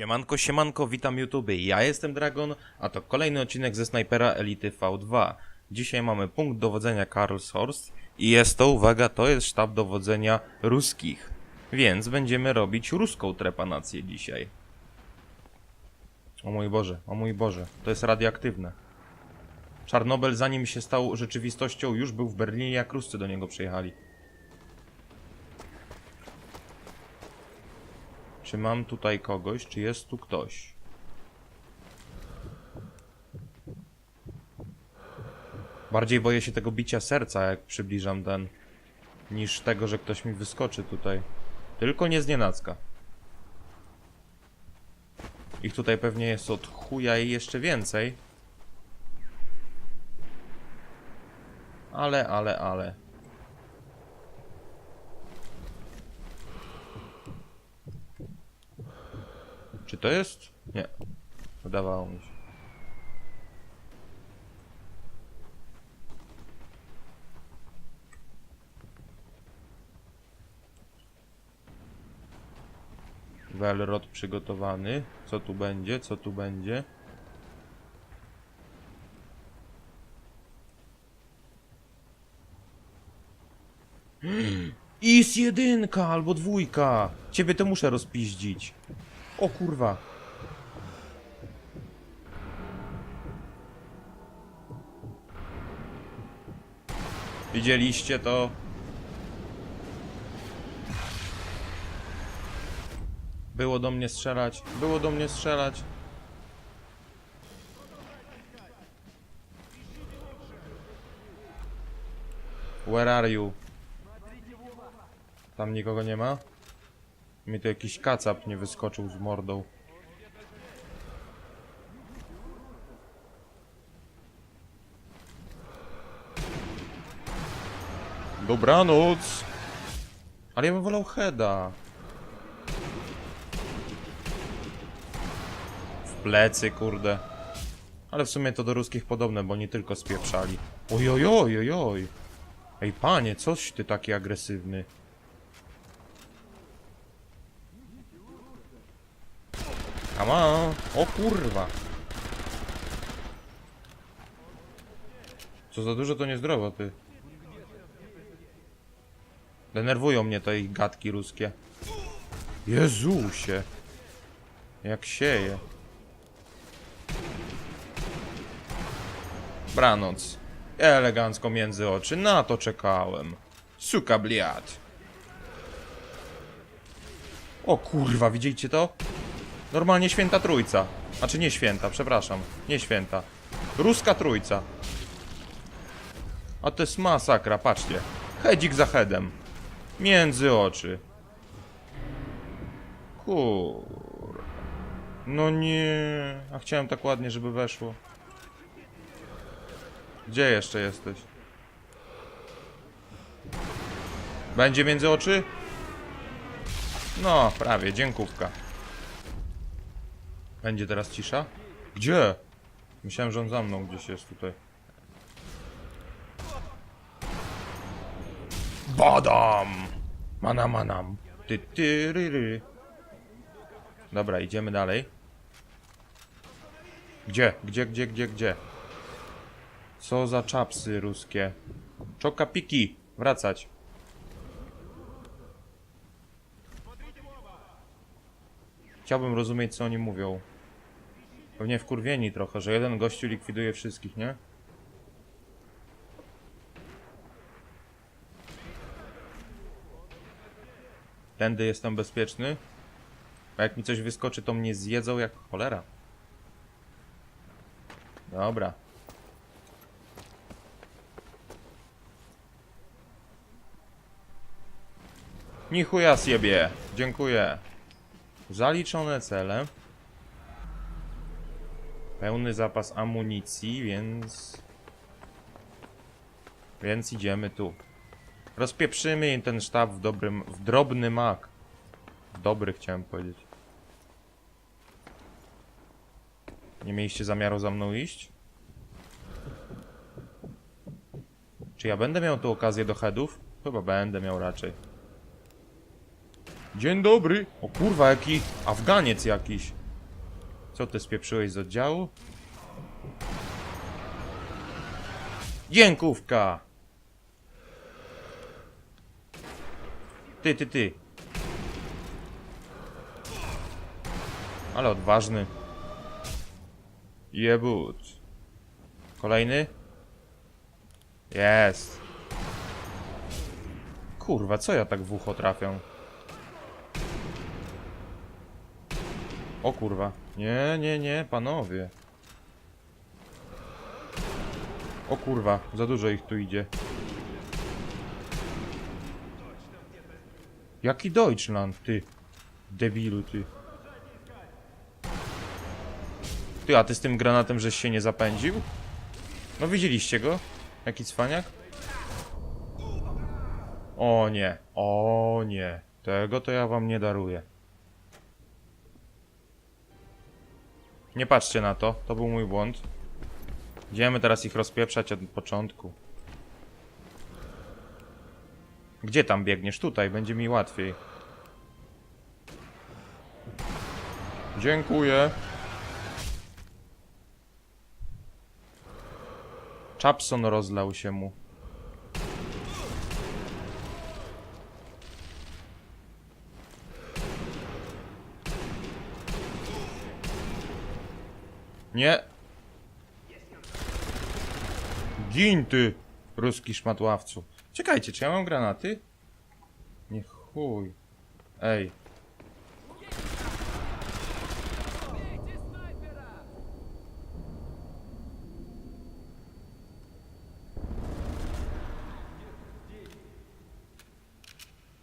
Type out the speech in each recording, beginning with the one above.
Siemanko, siemanko, witam YouTube. Ja jestem Dragon, a to kolejny odcinek ze Snajpera Elity V2. Dzisiaj mamy punkt dowodzenia Karlshorst i jest to, uwaga, to jest sztab dowodzenia ruskich. Więc będziemy robić ruską trepanację dzisiaj. O mój Boże, o mój Boże, to jest radioaktywne. Czarnobyl zanim się stał rzeczywistością już był w Berlinie, jak Ruscy do niego przyjechali. Czy mam tutaj kogoś? Czy jest tu ktoś? Bardziej boję się tego bicia serca, jak przybliżam ten, niż tego, że ktoś mi wyskoczy tutaj. Tylko nie z nienacka. Ich tutaj pewnie jest od chuja i jeszcze więcej. Ale, ale, ale. Czy to jest? Nie. Wydawało mi się. Welrod przygotowany. Co tu będzie? Co tu będzie? Is jedynka albo dwójka. Ciebie to muszę rozpiździć. O kurwa. Widzieliście to? Było do mnie strzelać. Było do mnie strzelać. Where are you? Tam nikogo nie ma? Mi tu jakiś kacap nie wyskoczył z mordą. Dobranoc! Ale ja bym wolał heada. W plecy, kurde. Ale w sumie to do ruskich podobne, bo nie tylko spieprzali. Ojojoj, ojoj. Ej panie, coś ty taki agresywny. Come on. O kurwa. Co za dużo to niezdrowo, ty. Denerwują mnie te ich gadki ruskie. Jezusie. Jak sieje. Branoc. Elegancko między oczy. Na to czekałem. Suka bliat. O kurwa, widzicie to? Normalnie święta trójca. Znaczy nie święta, przepraszam. Nie święta. Ruska trójca. A to jest masakra, patrzcie. Hedzik za headem. Między oczy. Kur... No nie... A chciałem tak ładnie, żeby weszło. Gdzie jeszcze jesteś? Będzie między oczy? No, prawie, dziękówka. Będzie teraz cisza? Gdzie? Myślałem, że on za mną gdzieś jest tutaj. Badam! Mana manam. Ty, ty, ry, ry. Dobra, idziemy dalej. Gdzie? Gdzie, gdzie, gdzie, gdzie? Co za czapsy ruskie? Czoka piki! Wracać. Chciałbym rozumieć, co oni mówią. Pewnie wkurwieni trochę, że jeden gościu likwiduje wszystkich, nie? Tędy jestem bezpieczny. A jak mi coś wyskoczy, to mnie zjedzą jak cholera. Dobra. Nichuja siebie. Dziękuję. Zaliczone cele. Pełny zapas amunicji, więc... Więc idziemy tu. Rozpieprzymy ten sztab w dobrym, w drobny mak. Dobry chciałem powiedzieć. Nie mieliście zamiaru za mną iść? Czy ja będę miał tu okazję do headów? Chyba będę miał raczej. Dzień dobry! O kurwa, jaki Afganiec jakiś. Co ty spieprzyłeś z oddziału? Dziękówka! Ty, ty, ty. Ale odważny. Jebut. Kolejny? Jest. Kurwa, co ja tak w ucho trafiam? O kurwa. Nie, nie, nie, panowie. O kurwa, za dużo ich tu idzie. Jaki Deutschland, ty? Debilu, ty. Ty, a ty z tym granatem żeś się nie zapędził? No widzieliście go? Jaki cwaniak? O nie, o nie. Tego to ja wam nie daruję. Nie patrzcie na to, to był mój błąd. Idziemy teraz ich rozpieprzać od początku. Gdzie tam biegniesz? Tutaj, będzie mi łatwiej. Dziękuję. Chapson rozlał się mu. Nie. Gin ty, ruski szmatławcu. Czekajcie, czy ja mam granaty? Nie chuj. Ej.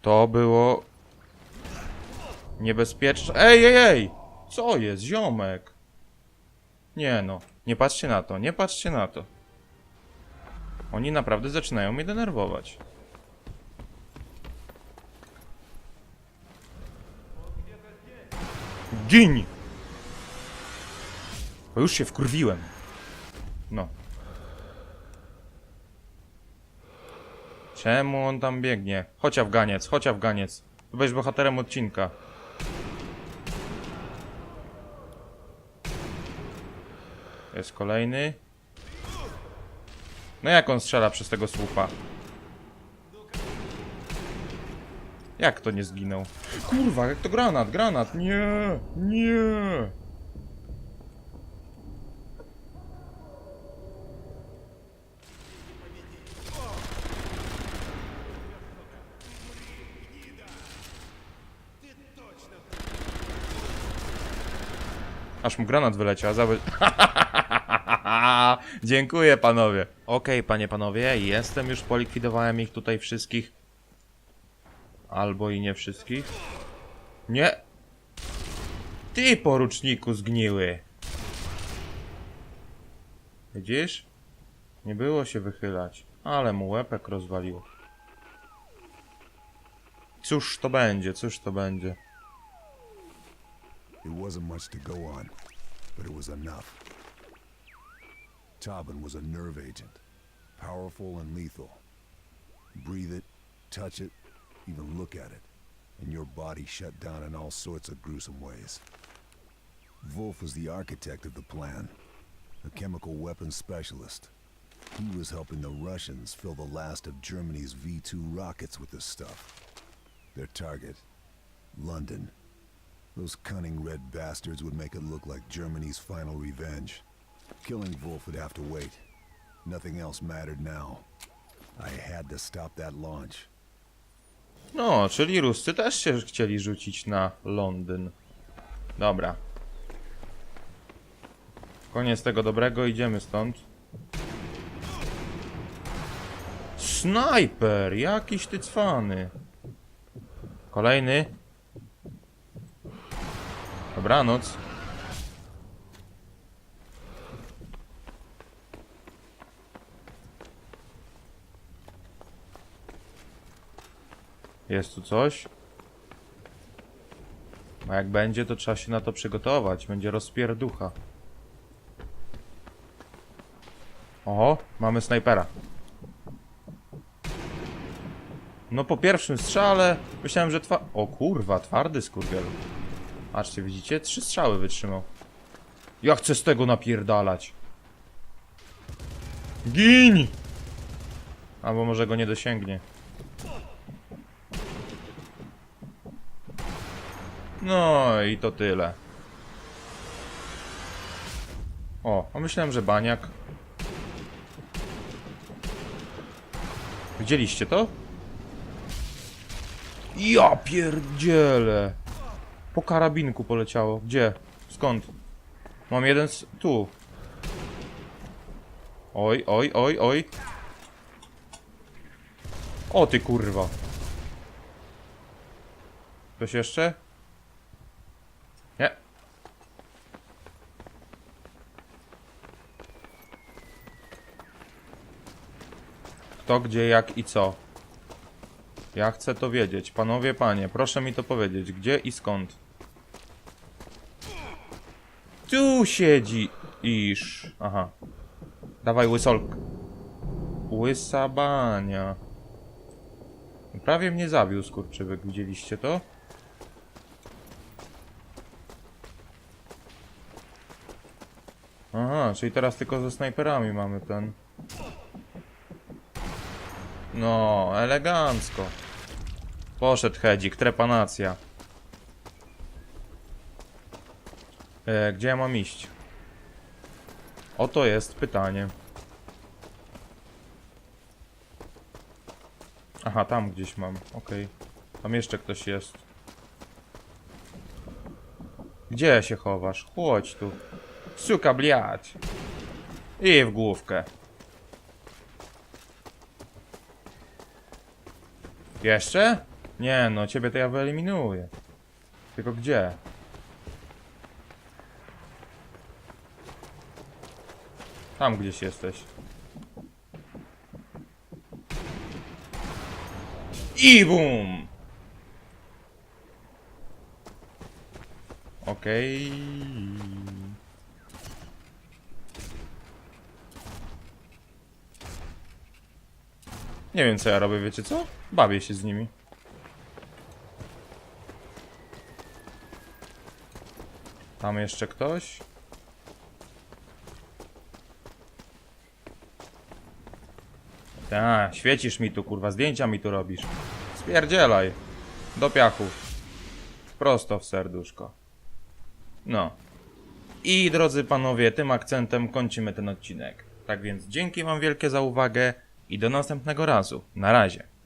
To było niebezpieczne. Ej, ej, ej! Co jest, ziomek? Nie no, nie patrzcie na to, nie patrzcie na to. Oni naprawdę zaczynają mnie denerwować. Gin! Bo już się wkurwiłem. No. Czemu on tam biegnie? Chodź Afganiec, chodź Afganiec. Tu będziesz bohaterem odcinka. Jest kolejny. No jak on strzela przez tego słupa? Jak to nie zginął? Kurwa, jak to granat, granat! Nie, nie! Aż mu granat wyleciał, zawy... Dziękuję panowie. Okej, panie panowie, jestem już, polikwidowałem ich tutaj wszystkich. Albo i nie wszystkich. Nie! Ty, poruczniku zgniły! Widzisz? Nie było się wychylać, ale mu łepek rozwaliło. Cóż to będzie, cóż to będzie. It wasn't much to go on, but it was enough. Tobin was a nerve agent, powerful and lethal. Breathe it, touch it, even look at it, and your body shut down in all sorts of gruesome ways. Wolf was the architect of the plan, a chemical weapons specialist. He was helping the Russians fill the last of Germany's V-2 rockets with this stuff. Their target, London. Those cunning red bastards would make it look like Germany's final revenge. Killing Wolf would have to wait. Nothing else mattered now. I had to stop that launch. No, czyli Ruscy też się chcieli rzucić na Londyn. Dobra. Koniec tego dobrego, idziemy stąd. Snajper! Jakiś ty cwany. Kolejny. Dobranoc. Jest tu coś? A jak będzie, to trzeba się na to przygotować. Będzie rozpierducha. Oho, mamy snajpera. No po pierwszym strzale myślałem, że twa... O kurwa, twardy skurwiel. Patrzcie, widzicie? Trzy strzały wytrzymał. Ja chcę z tego napierdalać. Gin! Albo może go nie dosięgnie. No i to tyle. O, a myślałem, że baniak. Widzieliście to? Ja pierdzielę. Po karabinku poleciało. Gdzie? Skąd? Mam jeden z... tu. Oj, oj, oj, oj. O ty kurwa. Ktoś jeszcze? Kto, gdzie, jak i co? Ja chcę to wiedzieć. Panowie, panie, proszę mi to powiedzieć. Gdzie i skąd? Tu siedzi iż. Aha. Dawaj łysolk. Łysa bania. Prawie mnie zabił skurczybyk. Widzieliście to? Aha, czyli teraz tylko ze snajperami mamy ten. No, elegancko. Poszedł hedzik, trepanacja. E, gdzie ja mam iść? Oto jest pytanie. Aha, tam gdzieś mam, okej. Tam jeszcze ktoś jest. Gdzie się chowasz? Chodź tu. Suka, bliać. I w główkę. Jeszcze? Nie no, ciebie to ja wyeliminuję. Tylko gdzie? Tam gdzieś jesteś. I bum! Okej. Nie wiem co ja robię, wiecie co? Bawię się z nimi. Tam jeszcze ktoś? Ta, świecisz mi tu, kurwa, zdjęcia mi tu robisz. Spierdzielaj. Do piachów. Prosto w serduszko. No. I drodzy panowie, tym akcentem kończymy ten odcinek. Tak więc dzięki wam wielkie za uwagę i do następnego razu. Na razie.